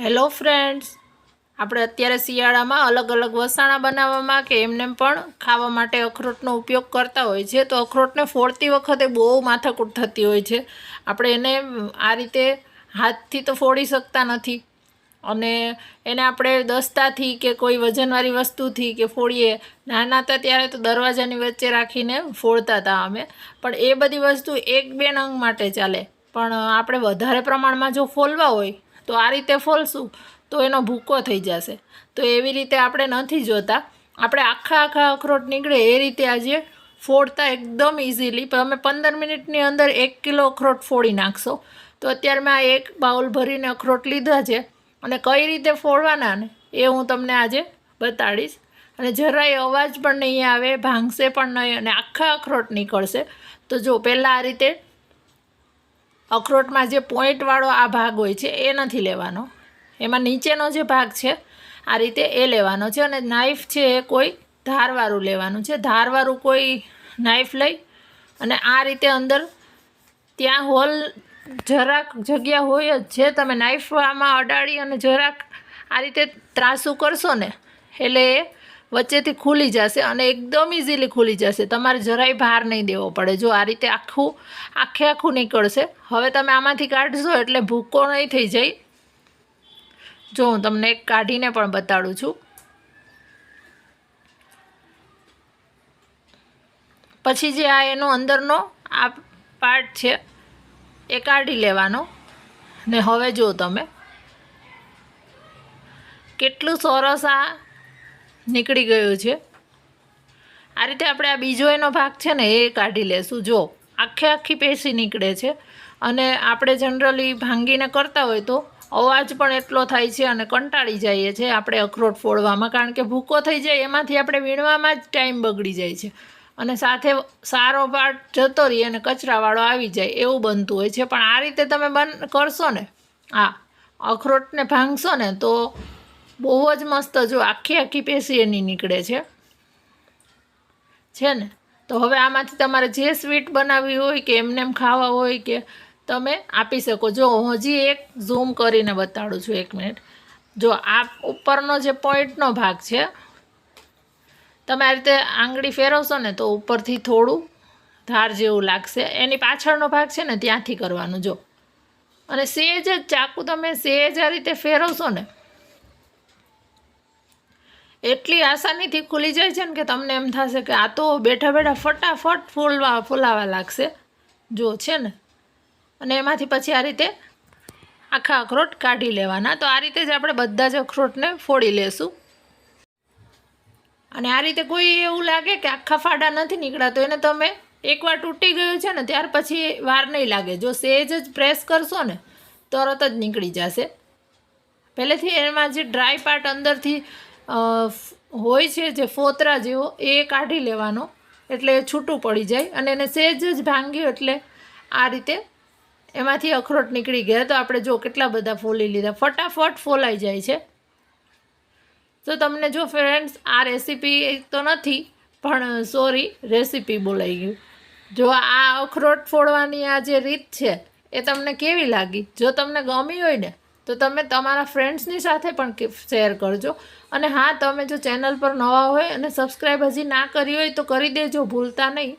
Hello friends. આપણે અત્યારે શિયાળામાં અલગ અલગ વસાણા બનાવવામાં કે એમને પણ ખાવા માટે અખરોટનો ઉપયોગ કરતા હોય છે. તો અખરોટને ફોડતી વખતે બહુ માથાકૂટ થતી હોય છે. આપણે એને આ રીતે હાથથી તો ફોડી શકતા નથી. અને એને આપણે દસ્તાથી કે કોઈ વજનવાળી વસ્તુથી કે ફોડીએ, નાના હતા ત્યારે તો દરવાજાની વચ્ચે રાખીને ફોડતા હતા અમે. પણ એ બધી વસ્તુ એક બે નંગ માટે ચાલે. પણ આપણે વધારે પ્રમાણમાં જો ફોલવા હોય તો આ રીતે ફોલશું તો એનો ભૂકો થઈ જશે. તો એવી રીતે આપણે નથી જોતા. આપણે આખા આખા અખરોટ નીકળે એ રીતે આજે ફોડતા એકદમ ઇઝીલી તમે પંદર મિનિટની અંદર એક કિલો અખરોટ ફોડી નાખશો. તો અત્યારે મેં આ એક બાઉલ ભરીને અખરોટ લીધા છે. અને કઈ રીતે ફોડવાના ને એ હું તમને આજે બતાડીશ. અને જરાય અવાજ પણ નહીં આવે, ભાંગશે પણ નહીં અને આખા અખરોટ નીકળશે. તો જો, પહેલાં આ રીતે અખરોટમાં જે પોઈન્ટવાળો આ ભાગ હોય છે, એ નથી લેવાનો. એમાં નીચેનો જે ભાગ છે, આ રીતે એ લેવાનો છે અને નાઈફ છે એ કોઈ ધારવાળું લેવાનું છે. ધારવાળું કોઈ નાઈફ લઈ અને આ રીતે અંદર ત્યાં હોલ જરાક જગ્યા હોય જ છે, તમે નાઈફ આમાં અડાડી અને જરાક આ રીતે ત્રાસું કરશો ને, એટલે એ વચ્ચેથી ખુલી જશે અને એકદમ ઇઝીલી ખુલી જશે. તમારે જરાય ભાર નહીં દેવો પડે. જો આ રીતે આખું, આખે આખું નીકળશે, હવે તમે આમાંથી કાઢશો એટલે ભૂકો નહીં થઈ જાય. જો હું તમને કાઢીને પણ બતાડું છું. પછી જે આ એનો અંદરનો આ પાર્ટ છે, એ કાઢી લેવાનો. ને હવે જો તમે, કેટલું સરસ આ નીકળી ગયો છે. આ રીતે આપણે આ બીજો એનો ભાગ છે ને એ કાઢી લેશું. જો, આખે આખી પેશી નીકળે છે. અને આપણે જનરલી ભાંગીને કરતા હોય તો અવાજ પણ એટલો થાય છે અને કંટાળી જઈએ છીએ આપણે અખરોટ ફોડવામાં, કારણ કે ભૂકો થઈ જાય એમાંથી આપણે વીણવામાં જ ટાઈમ બગડી જાય છે. અને સાથે સારો પાર્ટ જતો રહીએ અને કચરાવાળો આવી જાય એવું બનતું હોય છે. પણ આ રીતે તમે બન, કરશો ને, આ અખરોટને ભાંગશો ને તો બહુ જ મસ્ત જો આખી આખી પેશી એની નીકળે છે. છે ને? તો હવે આમાંથી તમારે જે સ્વીટ બનાવવી હોય કે એમને એમ ખાવા હોય કે તમે આપી શકો. જો હજી એક ઝૂમ કરીને બતાડું છું એક મિનિટ જો આ ઉપરનો જે પોઈન્ટનો ભાગ છે, તમે આ રીતે આંગળી ફેરવશો ને તો ઉપરથી થોડું ધાર જેવું લાગશે. એની પાછળનો ભાગ છે ને ત્યાંથી કરવાનું. જો. અને સેજ જ ચાકુ તમે સેજ આ રીતે ફેરવશો ને એટલી આસાનીથી ખુલી જાય છે ને કે તમને એમ થશે કે આ તો બેઠા બેઠા ફટાફટ ફૂલવા ફૂલાવા લાગશે. જો છે ને. અને એમાંથી પછી આ રીતે આખા અખરોટ કાઢી લેવાના. તો આ રીતે જ આપણે બધા જ અખરોટને ફોડી લેશું. અને આ રીતે કોઈ એવું લાગે કે આખા ફાડા નથી નીકળ્યા તો એને તમે એકવાર તૂટી ગયું છે ને, ત્યાર પછી વાર નહીં લાગે. જો સેજ જ પ્રેસ કરશો ને, તરત જ નીકળી જશે. પહેલેથી એમાં જે ડ્રાય પાર્ટ અંદરથી હોય છે જે ફોતરા જેવો, એ કાઢી લેવાનો. એટલે છૂટું પડી જાય અને એને સેજ જ ભાંગ્યું એટલે આ રીતે એમાંથી અખરોટ નીકળી ગયા. તો આપણે જો કેટલા બધા ફોલી લીધા. ફટાફટ ફોલાઈ જાય છે. તો તમને જો ફ્રેન્ડ્સ, આ રેસીપી તો નથી, પણ સોરી, રેસીપી બોલાઈ ગયું. જો આ અખરોટ ફોડવાની આ જે રીત છે, એ તમને કેવી લાગી? જો તમને ગમી હોય ને તો તમે તમારા ફ્રેન્ડ્સની સાથે પણ શેર કરજો. અને હા, તમે જો ચેનલ પર નવા હોય અને સબસ્ક્રાઈબ હજી ના કરી હોય તો કરી દેજો, ભૂલતા નહીં.